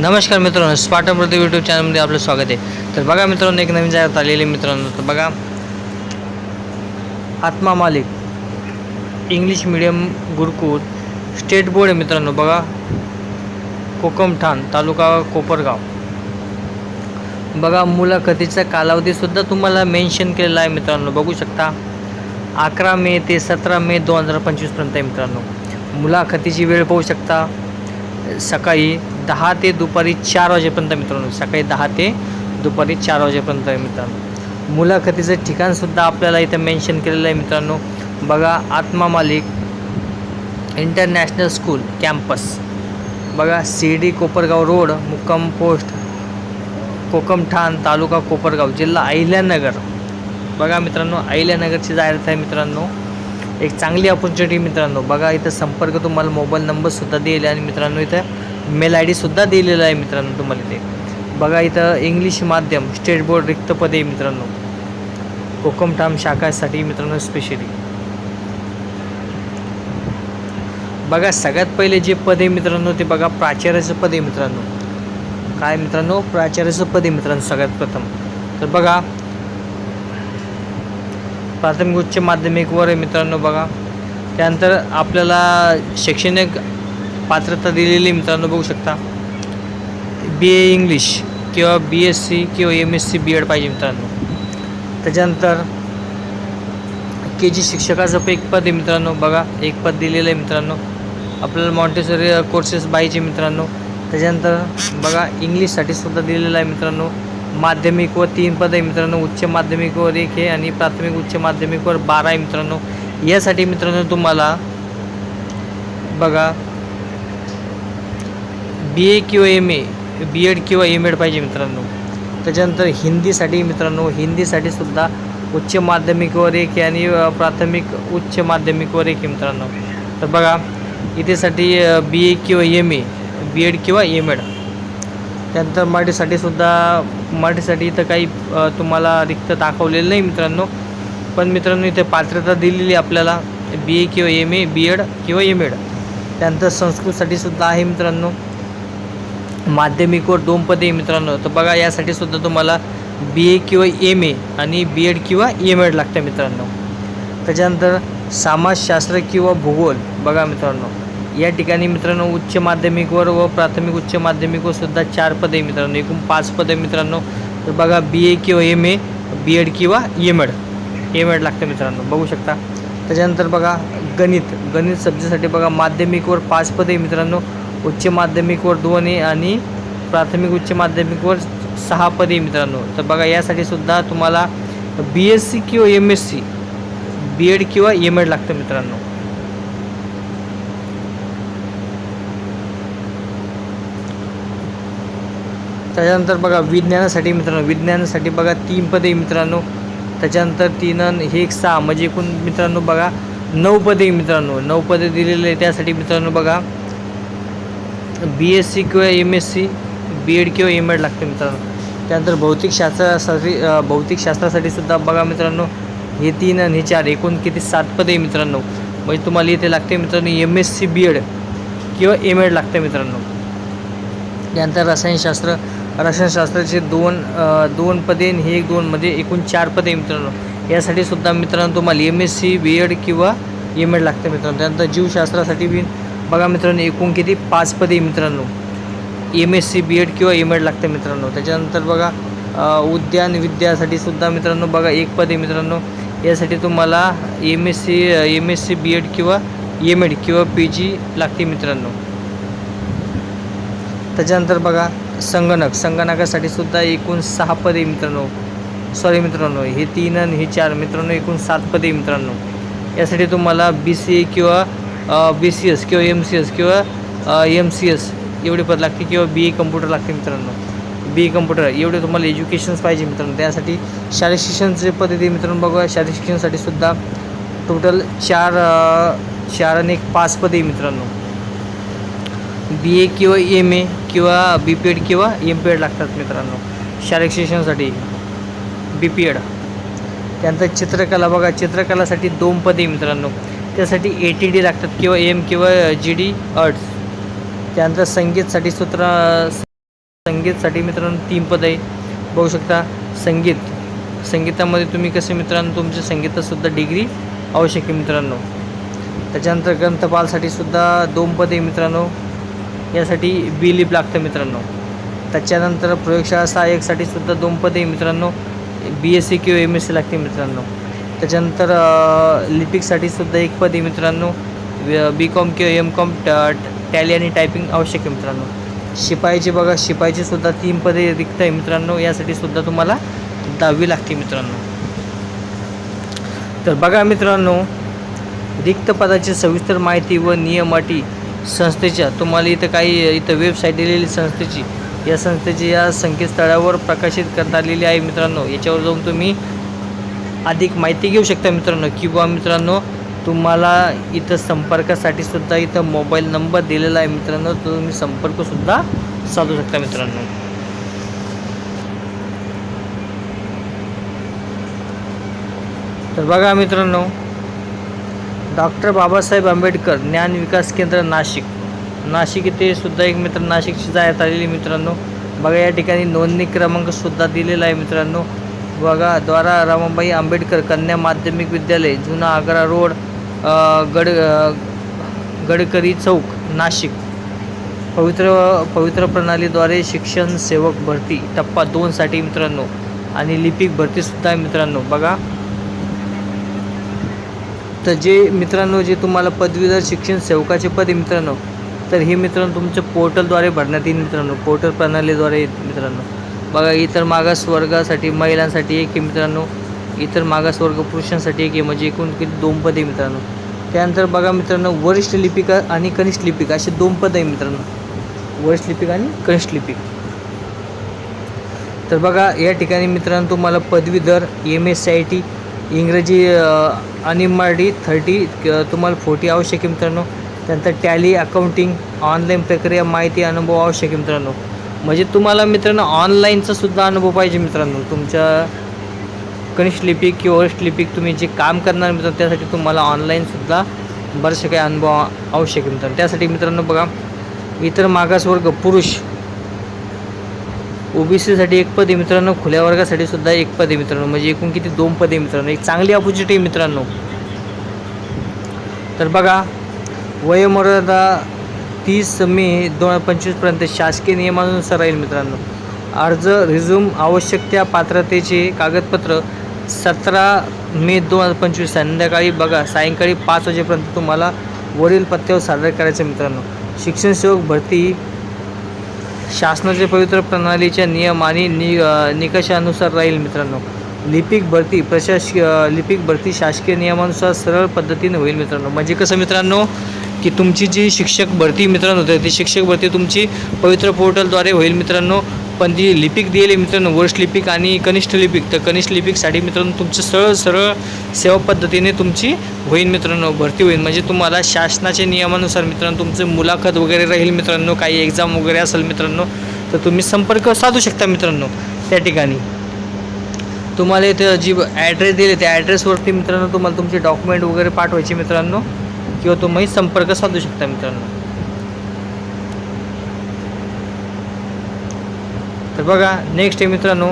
नमस्कार मित्रांनो स्पाटनप्रती यूट्यूब चॅनलमध्ये आपलं स्वागत आहे. तर बघा मित्रांनो एक नवीन जाहिरात आलेली आहे मित्रांनो. तर बघा Atma Malik English medium Gurukul state board आहे मित्रांनो बघा कोकमठाण तालुका कोपरगाव. बघा मुलाखतीचा कालावधीसुद्धा तुम्हाला मेन्शन केलेला आहे मित्रांनो बघू शकता. अकरा मे ते सतरा मे दोन हजार पंचवीसपर्यंत आहे मित्रांनो. मुलाखतीची वेळ पाहू शकता. सकाळी दहा ते दुपारी चार वाजेपर्यंत मित्रांनो सकाळी दहा ते दुपारी चार वाजेपर्यंत आहे मित्रांनो. मुलाखतीचं ठिकाणसुद्धा आपल्याला इथं मेन्शन केलेलं आहे मित्रांनो. बघा Atma Malik international school campus. बघा सी डी कोपरगाव रोड मुक्कम पोस्ट कोकमठाण तालुका कोपरगाव जिल्हा अहिल्यानगर. बघा मित्रांनो अहिल्यानगरची जाहिरात आहे मित्रांनो. एक चांगली अपॉर्च्युनिटी मित्रांनो. बघा इथं संपर्क तुम्हाला मोबाईल नंबरसुद्धा दिलेला आहे आणि मित्रांनो इथं मेल आय डीसुद्धा दिलेला आहे मित्रांनो तुम्हाला इथे. बघा इथं इंग्लिश माध्यम स्टेट बोर्ड रिक्त पदे मित्रांनो. कोकमठाम शाखासाठी मित्रांनो स्पेशली बघा सगळ्यात पहिले जे पद आहे मित्रांनो ते बघा प्राचार्याचं पद आहे मित्रांनो. काय मित्रांनो? प्राचार्याचं पद आहे मित्रांनो सगळ्यात प्रथम. तर बघा प्राथमिक उच्च माध्यमिकवर आहे मित्रांनो बघा. त्यानंतर आपल्याला शैक्षणिक पात्रता दिलेली मित्रांनो बघू शकता. बी ए इंग्लिश किंवा बी एस सी किंवा M S C B Ed पाहिजे मित्रांनो. त्याच्यानंतर के जी शिक्षकाचं पण एक पद आहे मित्रांनो बघा. एक पद दिलेलं आहे मित्रांनो. आपल्याला मॉन्टेसरी कोर्सेस पाहिजे मित्रांनो. त्याच्यानंतर बघा इंग्लिशसाठी सुद्धा दिलेलं आहे मित्रांनो. माध्यमिक व तीन पद आहे मित्रांनो. उच्च माध्यमिकवर एक आहे आणि प्राथमिक उच्च माध्यमिकवर बारा आहे मित्रांनो. यासाठी मित्रांनो तुम्हाला बघा बी ए किंवा एम ए बी एड किंवा एम एड पाहिजे मित्रांनो. त्याच्यानंतर हिंदीसाठी मित्रांनो हिंदीसाठी सुद्धा उच्च माध्यमिकवर एक आहे आणि प्राथमिक उच्च माध्यमिकवर एक आहे मित्रांनो. तर बघा इथेसाठी बी ए किंवा एम ए बी एड किंवा एम एड त्यानंतर मराठीसाठी सुद्धा मराठीसाठी इथं काही तुम्हाला रिक्त दाखवलेलं नाही मित्रांनो. पण मित्रांनो इथे पात्रता दिलेली आहे आपल्याला. बी ए किंवा एम ए बी एड किंवा एम एड त्यानंतर संस्कृतसाठी सुद्धा आहे मित्रांनो. माध्यमिकवर दोन पदे मित्रांनो. तर बघा यासाठी सुद्धा तुम्हाला बी ए किंवा एम ए आणि बी एड किंवा एम एड लागतं मित्रांनो. त्याच्यानंतर समाजशास्त्र किंवा भूगोल. बघा मित्रांनो. या ठिकाणी मित्रांनो उच्च माध्यमिकवर व प्राथमिक उच्च माध्यमिकवर सुद्धा चार पदे मित्रांनो एकूण पाच पदे मित्रांनो. तर बघा बी ए किंवा एम ए बी एड किंवा एम एड एम एड लागतं मित्रांनो बघू शकता. त्याच्यानंतर बघा गणित. गणित सब्जेक्टसाठी बघा माध्यमिकवर पाच पदे मित्रांनो उच्च माध्यमिकवर दोन आहे आणि प्राथमिक उच्च माध्यमिकवर सहा पदे मित्रांनो. तर बघा यासाठी सुद्धा तुम्हाला बी एस सी किंवा M S C B Ed किंवा एम एड लागतं मित्रांनो. त्याच्यानंतर बघा विज्ञानासाठी मित्रांनो विज्ञानासाठी बघा तीन पदे मित्रांनो. त्याच्यानंतर तीन हे एक सहा म्हणजे एकूण मित्रांनो बघा नऊ पदे मित्रांनो. नऊ पदे दिलेले आहे त्यासाठी मित्रांनो बघा बी एस सी किंवा M S C B Ed किंवा एम एड लागते मित्रांनो. त्यानंतर भौतिकशास्त्रासाठी भौतिकशास्त्रासाठी सुद्धा बघा मित्रांनो हे तीन आणि हे चार एकूण किती? सात पदे आहे मित्रांनो. म्हणजे तुम्हाला इथे लागते मित्रांनो M S C B Ed किंवा एम एड लागते मित्रांनो. त्यानंतर रसायनशास्त्र रसायनशास्त्राचे दोन दोन पदे आणि हे एक दोनमध्ये म्हणजे एकूण चार पदे मित्रांनो. यासाठी सुद्धा मित्रांनो तुम्हाला M S C B Ed किंवा एम एड लागते मित्रांनो. त्यानंतर जीवशास्त्रासाठी बी बघा मित्रांनो एकूण किती? पाच पदे मित्रांनो. M S C B Ed किंवा एम एड लागते मित्रांनो. त्याच्यानंतर बघा उद्यान विद्यासाठी सुद्धा मित्रांनो बघा एक पद आहे मित्रांनो. यासाठी तुम्हाला M S C M S C B Ed किंवा एम एड किंवा पी जी लागते मित्रांनो. त्याच्यानंतर बघा संगणक संगणकासाठी सुद्धा एकूण सहा पदे मित्रांनो. सॉरी मित्रांनो हे तीन आणि हे चार मित्रांनो एकूण सात पदे मित्रांनो. यासाठी तुम्हाला बी सी ए किंवा बी सी एस किंवा एम सी एस किंवा एम सी एस एवढे पद लागते किंवा बी ए कम्प्युटर लागते मित्रांनो. बी ए कम्प्युटर एवढे तुम्हाला एज्युकेशन्स पाहिजे मित्रांनो. त्यासाठी शालेय शिक्षणचे पद्धती मित्रांनो बघा शालेय शिक्षणासाठी सुद्धा टोटल चार चार आणि एक पाच पदे मित्रांनो. बी ए किंवा एम ए किंवा बी पी एड किंवा एम पी एड लागतात मित्रांनो. शालेय शिक्षणासाठी बी पी एड. त्यानंतर चित्रकला बघा चित्रकलासाठी दोन पदे मित्रांनो. त्यासाठी ए टी डी लागतात किंवा एम किंवा जी डी आर्ट्स त्यानंतर संगीतसाठी सूत्र संगीतसाठी मित्रांनो तीन पद आहे. बघू शकता संगीत. संगीतामध्ये तुम्ही कसे मित्रांनो तुमचे संगीतातसुद्धा डिग्री आवश्यक आहे मित्रांनो. त्याच्यानंतर ग्रंथपालसाठी सुद्धा दोन पदे मित्रांनो. यासाठी बी लिप लागतं मित्रांनो. त्याच्यानंतर प्रयोगशाळा सहाय्यकसाठी सुद्धा दोन पदे मित्रांनो बी एस सी किंवा एम एस सी लागते मित्रांनो. त्याच्यानंतर लिपिकसाठी सुद्धा एक पद आहे मित्रांनो बी कॉम किंवा एम कॉम टॅली आणि टायपिंग आवश्यक आहे मित्रांनो. शिपाईची बघा शिपाईची सुद्धा तीन पदे रिक्त आहे मित्रांनो यासाठी सुद्धा तुम्हाला दहावी लागते मित्रांनो. तर बघा मित्रांनो रिक्त पदाची सविस्तर माहिती व नियम अटी संस्थेच्या तुम्हाला इथं काही इथं वेबसाईट दिलेली संस्थेची या संस्थेची या संकेतस्थळावर प्रकाशित करण्यात आलेली आहे मित्रांनो. याच्यावर जाऊन तुम्ही अधिक माहिती घेऊ शकता मित्रांनो. किंवा मित्रांनो तुम्हाला इथं संपर्कासाठी सुद्धा इथं मोबाईल नंबर दिलेला आहे मित्रांनो. तो तुम्ही संपर्कसुद्धा साधू शकता मित्रांनो. तर बघा मित्रांनो डॉक्टर बाबासाहेब आंबेडकर ज्ञान विकास केंद्र नाशिक. नाशिक इथे सुद्धा एक मित्र नाशिकची जाहिरात आलेली मित्रांनो. बघा या ठिकाणी नोंदणी क्रमांकसुद्धा दिलेला आहे मित्रांनो. बघा द्वारा रमाबाई आंबेडकर कन्या माध्यमिक विद्यालय जुना आग्रा रोड गड गडकरी चौक नाशिक. पवित्र पवित्र प्रणालीद्वारे शिक्षण सेवक भरती टप्पा दोनसाठी मित्रांनो. आणि लिपिक भरतीसुद्धा आहे मित्रांनो. बघा तर जे मित्रांनो जे तुम्हाला पदवीधर शिक्षण सेवकाचे पद मित्रांनो तर हे मित्रांनो तुमच्या पोर्टलद्वारे भरण्यात येईल मित्रांनो पोर्टल प्रणालीद्वारे मित्रांनो. बघा इतर मागास वर्गासाठी महिलांसाठी एक आहे मित्रांनो इतर मागास वर्ग पुरुषांसाठी एक आहे म्हणजे एकूण किती दोन पद आहे मित्रांनो. त्यानंतर बघा मित्रांनो वरिष्ठ लिपिका आणि कनिष्ठ लिपिका असे दोन पद आहे मित्रांनो. वरिष्ठ लिपिका आणि कनिष्ठ लिपिक. तर बघा या ठिकाणी मित्रांनो तुम्हाला पदवीधर M S C I T इंग्रजी आणि मराठी थर्टी तुम्हाला फोर्टी आवश्यक आहे मित्रांनो. त्यानंतर टॅली अकाउंटिंग ऑनलाईन प्रक्रिया माहिती अनुभव आवश्यक आहे मित्रांनो. म्हणजे तुम्हाला मित्रांनो ऑनलाईनचा सुद्धा अनुभव पाहिजे मित्रांनो. तुमच्या कनिष्ठ लिपिक किंवा वरिष्ठ लिपिक तुम्ही जे काम करणार मित्रांनो त्यासाठी तुम्हाला ऑनलाईनसुद्धा बरेचसे काही अनुभव आवश्यक आहे मित्रांनो. त्यासाठी मित्रांनो बघा इतर मागासवर्ग पुरुष ओबीसीसाठी एक पद आहे मित्रांनो खुल्या वर्गासाठी सुद्धा एक पद आहे मित्रांनो म्हणजे एकूण किती? दोन पद आहे मित्रांनो एक चांगली ऑपॉर्च्युनिटी आहे मित्रांनो. तर बघा वयोमर्यादा तीस मे दोन हजार पंचवीसपर्यंत शासकीय नियमानुसार राहील मित्रांनो. अर्ज रिझ्यूम आवश्यक त्या पात्रतेचे कागदपत्र सतरा मे दोन हजार पंचवीस संध्याकाळी बघा सायंकाळी पाच वाजेपर्यंत तुम्हाला वरील पत्त्यावर सादर करायचं मित्रांनो. शिक्षण सेवक भरती शासनाचे पवित्र प्रणालीच्या नियम आणि नि निकषानुसार राहील मित्रांनो. लिपिक भरती प्रशासकीय लिपिक भरती शासकीय नियमानुसार सरळ पद्धतीने होईल मित्रांनो. म्हणजे कसं मित्रांनो की तुमची जी शिक्षक भरती मित्रांनो ती शिक्षक भरती तुमची पवित्र पोर्टलद्वारे होईल मित्रांनो. पण जी लिपिक दिली मित्रांनो वरिष्ठ लिपिक आणि कनिष्ठ लिपिक तर कनिष्ठ लिपिकसाठी मित्रांनो तुमचं सरळ सरळ सेवा पद्धतीने तुमची होईल मित्रांनो भरती होईल म्हणजे तुम्हाला शासनाच्या नियमानुसार मित्रांनो तुमचं मुलाखत वगैरे राहील मित्रांनो काही एक्झाम वगैरे असेल मित्रांनो तर तुम्ही संपर्क साधू शकता मित्रांनो त्या ठिकाणी. तुम्हाला इथं जी ॲड्रेस दिले त्या ॲड्रेसवरती मित्रांनो तुम्हाला तुमचे डॉक्युमेंट वगैरे पाठवायचे मित्रांनो किंवा तुम्ही संपर्क साधू शकता मित्रांनो. तर बघा नेक्स्ट आहे मित्रांनो.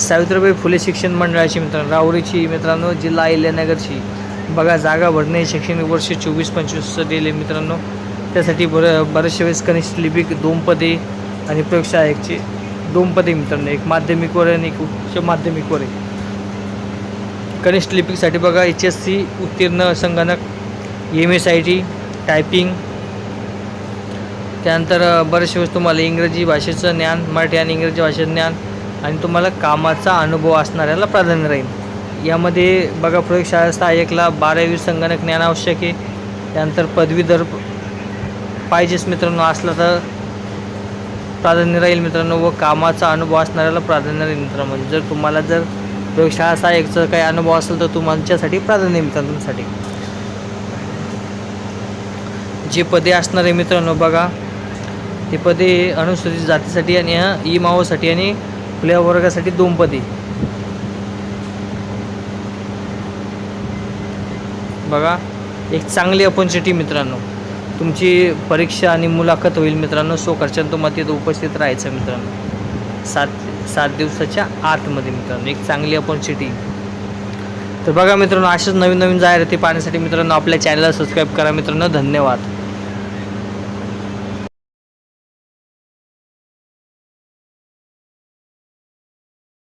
सावित्रीबाई फुले शिक्षण मंडळाची मित्रांनो राहुरीची मित्रांनो जिल्हा अहिल्यानगरची. बघा जागा भरणे शैक्षणिक वर्ष चोवीस पंचवीसचं दिले मित्रांनो. त्यासाठी बरं बऱ्याचशा वेळेस कनिष्ठ लिपिक दोन पदे आणि प्रयोगसहाय्यकचे दोन पदे मित्रांनो. एक माध्यमिकवर आहे आणि एक उच्च माध्यमिकवर आहे. कनिष्ठ लिपिकसाठी बघा एच एस सी उत्तीर्ण संगणक M S I T typing त्यानंतर बरेचसे वेळेस तुम्हाला इंग्रजी भाषेचं ज्ञान मराठी आणि इंग्रजी भाषेचं ज्ञान आणि तुम्हाला कामाचा अनुभव असणाऱ्याला प्राधान्य राहील. यामध्ये बघा प्रयोगशाळा सहाय्यकला बारावी संगणक ज्ञान आवश्यक आहे. त्यानंतर पदवीधर पाहिजेच मित्रांनो असला तर प्राधान्य राहील मित्रांनो व कामाचा अनुभव असणाऱ्याला प्राधान्य राहील मित्रांनो. म्हणजे जर तुम्हाला जर प्रयोगशाळा सहाय्यकचा काही अनुभव असेल तर तुमच्यासाठी प्राधान्य मित्रांनो तुमच्यासाठी. जे पदे असणारे मित्रांनो बघा ते पदे अनुसूचित जातीसाठी आणि ई माओसाठी आणि खुल्या वर्गासाठी दोन पदे बघा एक चांगली अपॉर्च्युनिटी मित्रांनो. तुमची परीक्षा आणि मुलाखत होईल मित्रांनो. सो खर्चानं तुम्हाला तिथं उपस्थित राहायचं मित्रांनो. सात सात दिवसाच्या आतमध्ये मित्रांनो एक चांगली अपॉर्च्युनिटी तर बघा मित्रांनो अशाच नवीन नवीन जाहिराती पाहण्यासाठी मित्रांनो आपल्या चॅनलला सबस्क्राईब करा मित्रांनो. धन्यवाद.